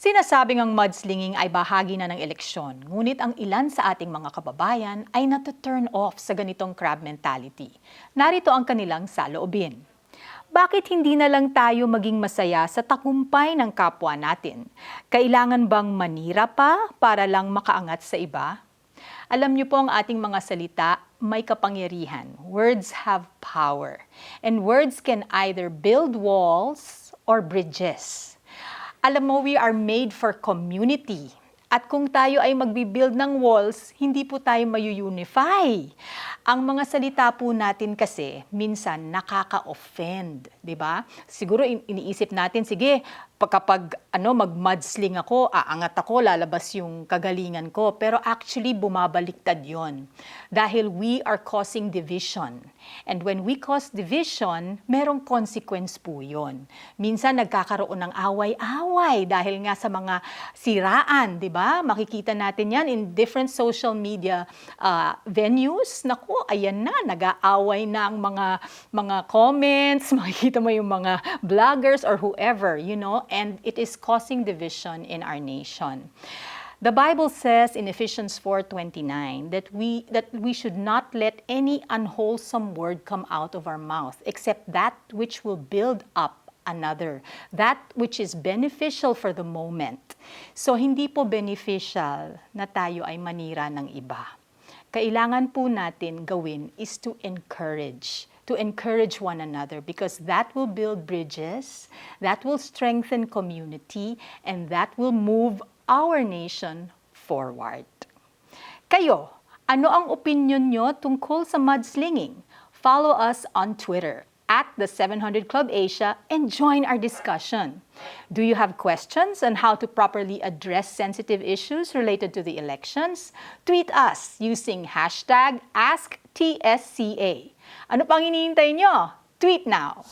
Sinasabing ang mudslinging ay bahagi na ng eleksyon, ngunit ang ilan sa ating mga kababayan ay nato-turn off sa ganitong crab mentality. Narito ang kanilang saloobin. Bakit hindi na lang tayo maging masaya sa tagumpay ng kapwa natin? Kailangan bang manira pa para lang makaangat sa iba? Alam niyo po ang ating mga salita may kapangyarihan. Words have power. And words can either build walls or bridges. Alam mo, we are made for community. At kung tayo ay magbibuild ng walls, hindi po tayo mayu-unify. Ang mga salita po natin kasi minsan nakaka-offend, 'di ba? Siguro in- iniisip natin, sige, pag- kapag ano mag-mudsling ako, aangat ako, lalabas yung kagalingan ko. Pero actually bumabaliktad 'yon. Dahil we are causing division. And when we cause division, merong consequence po 'yon. Minsan nagkakaroon ng away-away dahil nga sa mga siraan, 'di ba? Makikita natin 'yan in different social media uh, venues. Naku, ayan na, nag-aaway na ang mga mga comments, makikita mo yung mga vloggers or whoever, you know, and it is causing division in our nation. The Bible says in Ephesians 4:29 that we that we should not let any unwholesome word come out of our mouth except that which will build up another, that which is beneficial for the moment. So hindi po beneficial na tayo ay manira ng iba. Kailangan po natin gawin is to encourage to encourage one another because that will build bridges, that will strengthen community, and that will move our nation forward. Kayo, ano ang opinion nyo tungkol sa mudslinging? Follow us on Twitter at the 700 Club Asia and join our discussion. Do you have questions on how to properly address sensitive issues related to the elections? Tweet us using hashtag AskTSCA. Ano pang hinihintay nyo? Tweet now!